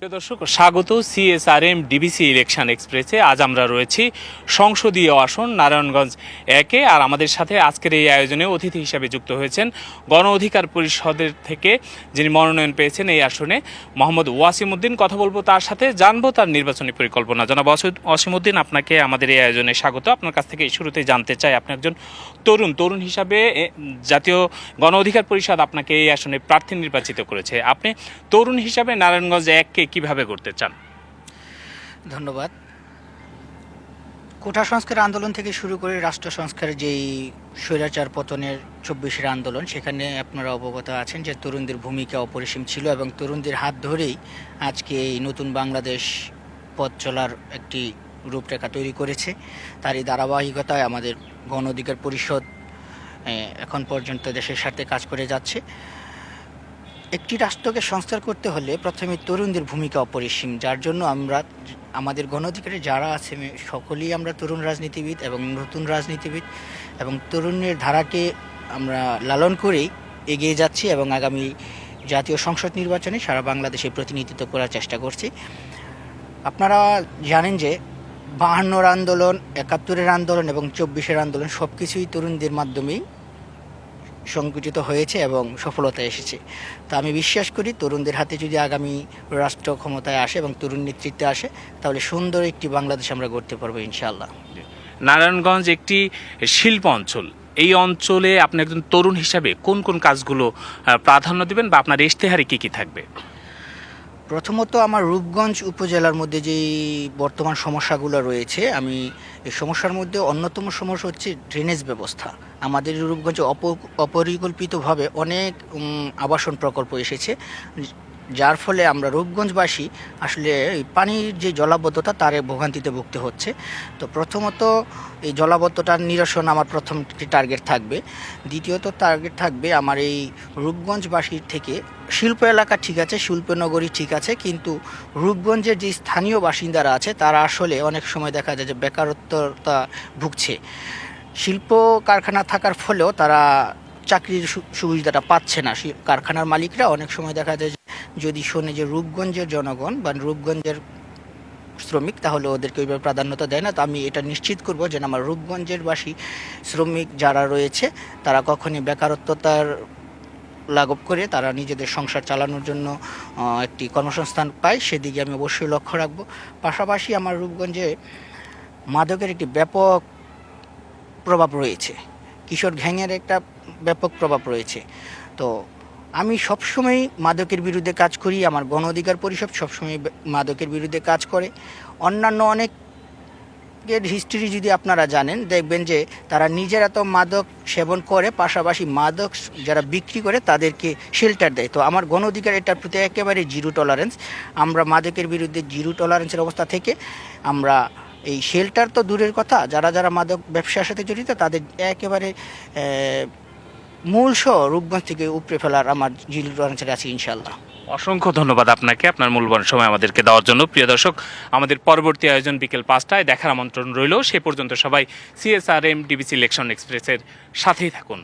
প্রিয় দর্শক, স্বাগত সিএসআরএম ডিবিসি ইলেকশন এক্সপ্রেসে। আজ আমরা রয়েছি সংসদীয় আসন নারায়ণগঞ্জ একে, আর আমাদের সাথে আজকের এই আয়োজনে অতিথি হিসাবে যুক্ত হয়েছেন গণ অধিকার পরিষদের থেকে যিনি মনোনয়ন পেয়েছেন এই আসনে, মোহাম্মদ ওয়াসিম উদ্দিন। কথা বলব তার সাথে, জানব তার নির্বাচনী পরিকল্পনা। জনাব ওয়াসিম উদ্দিন, আপনাকে আমাদের এই আয়োজনে স্বাগত। আপনার কাছ থেকে শুরুতে জানতে চাই, আপনি একজন তরুণ তরুণ হিসাবে জাতীয় গণ অধিকার পরিষদ আপনাকে এই আসনে প্রার্থী নির্বাচিত করেছে। আপনি তরুণ হিসাবে নারায়ণগঞ্জ এককে কীভাবে করতে চান? ধন্যবাদ। কোটা সংস্কার আন্দোলন থেকে শুরু করে রাষ্ট্র সংস্কারের যেই স্বৈরাচার পতনের চব্বিশের আন্দোলন, সেখানে আপনারা অবগত আছেন যে তরুণদের ভূমিকা অপরিসীম ছিল এবং তরুণদের হাত ধরেই আজকে এই নতুন বাংলাদেশ পথ চলার একটি রূপরেখা তৈরি করেছে। তারই ধারাবাহিকতায় আমাদের গণ অধিকার পরিষদ এখন পর্যন্ত দেশের স্বার্থে কাজ করে যাচ্ছে। একটি রাষ্ট্রকে সংস্কার করতে হলে প্রথমে তরুণদের ভূমিকা অপরিসীম, যার জন্য আমরা, আমাদের গণ অধিকারে যারা আছে, সকলেই আমরা তরুণ রাজনীতিবিদ এবং নতুন রাজনীতিবিদ এবং তরুণের ধারাকে আমরা লালন করেই এগিয়ে যাচ্ছি এবং আগামী জাতীয় সংসদ নির্বাচনে সারা বাংলাদেশে প্রতিনিধিত্ব করার চেষ্টা করছি। আপনারা জানেন যে বাহান্নর আন্দোলন, একাত্তরের আন্দোলন এবং চব্বিশের আন্দোলন সব কিছুই তরুণদের মাধ্যমেই সংকুচিত হয়েছে এবং সফলতা এসেছে। তো আমি বিশ্বাস করি তরুণদের হাতে যদি আগামী রাষ্ট্র ক্ষমতায় আসে এবং তরুণ নেতৃত্বে আসে, তাহলে সুন্দর একটি বাংলাদেশ আমরা গড়তে পারব ইনশাআল্লাহ। নারায়ণগঞ্জ একটি শিল্প অঞ্চল। এই অঞ্চলে আপনি একজন তরুণ হিসাবে কোন কোন কাজগুলো প্রাধান্য দেবেন বা আপনার ইশতেহারে কী কী থাকবে? প্রথমত আমার রূপগঞ্জ উপজেলার মধ্যে যেই বর্তমান সমস্যাগুলো রয়েছে, আমি এই সমস্যার মধ্যে অন্যতম সমস্যা হচ্ছে ড্রেনেজ ব্যবস্থা। আমাদের রূপগঞ্জে অপ, অপরিকল্পিতভাবে অনেক আবাসন প্রকল্প এসেছে, যার ফলে আমরা রূপগঞ্জবাসী আসলে পানির যে জলাবদ্ধতা, তার ভোগান্তিতে ভুগতে হচ্ছে। তো প্রথমত এই জলাবদ্ধতার নিরসন আমার প্রথম টার্গেট থাকবে। দ্বিতীয়ত টার্গেট থাকবে আমার এই রূপগঞ্জবাসীর থেকে শিল্প এলাকা ঠিক আছে, শিল্পনগরী ঠিক আছে, কিন্তু রূপগঞ্জের যে স্থানীয় বাসিন্দারা আছে, তারা আসলে অনেক সময় দেখা যায় যে বেকারত্বতা ভুগছে। শিল্প কারখানা থাকার ফলেও তারা চাকরির সুবিধাটা পাচ্ছে না। কারখানার মালিকরা অনেক সময় দেখা যায় যদি শোনে যে রূপগঞ্জের জনগণ বা রূপগঞ্জের শ্রমিক, তাহলে ওদেরকে ওইভাবে প্রাধান্যতা দেয় না। তো আমি এটা নিশ্চিত করব যে, আমার রূপগঞ্জের বাসী শ্রমিক যারা রয়েছে, তারা কখনই বেকারত্বতার লাঘব করে তারা নিজেদের সংসার চালানোর জন্য একটি কর্মসংস্থান পায়, সেদিকে আমি অবশ্যই লক্ষ্য রাখব। পাশাপাশি আমার রূপগঞ্জে মাদকের একটি ব্যাপক প্রভাব রয়েছে। কিশোর ঘ্যাংয়ের একটা ব্যাপক প্রভাব রয়েছে। তো আমি সবসময় মাদকের বিরুদ্ধে কাজ করি, আমার গণ অধিকার পরিষদ সবসময় মাদকের বিরুদ্ধে কাজ করে। অন্যান্য অনেক এর হিস্ট্রি যদি আপনারা জানেন, দেখবেন যে তারা নিজেরা তো মাদক সেবন করে, পাশাপাশি মাদক যারা বিক্রি করে তাদেরকে শেল্টার দেয়। তো আমার গণ অধিকার এটার প্রতি একেবারে জিরো টলারেন্স আমরা মাদকের বিরুদ্ধে জিরো টলারেন্সের অবস্থা থেকে আমরা এই শেল্টার তো দূরের কথা, যারা যারা মাদক ব্যবসার সাথে জড়িত তাদের একেবারে মূল সহ রূপগঞ্জ থেকে উপড়ে ফেলার আমার জিরো টলারেন্সের আছে ইনশাল্লাহ অসংখ্য ধন্যবাদ আপনাকে। আপনার মূল্যবান সময় আমাদেরকে দেওয়ার জন্য। প্রিয় দর্শক, আমাদের পরবর্তী আয়োজন বিকেল পাঁচটায় দেখার আমন্ত্রণ রইল। সে পর্যন্ত সবাই সিএসআরএম ডিবিসি ইলেকশন এক্সপ্রেসের সাথেই থাকুন।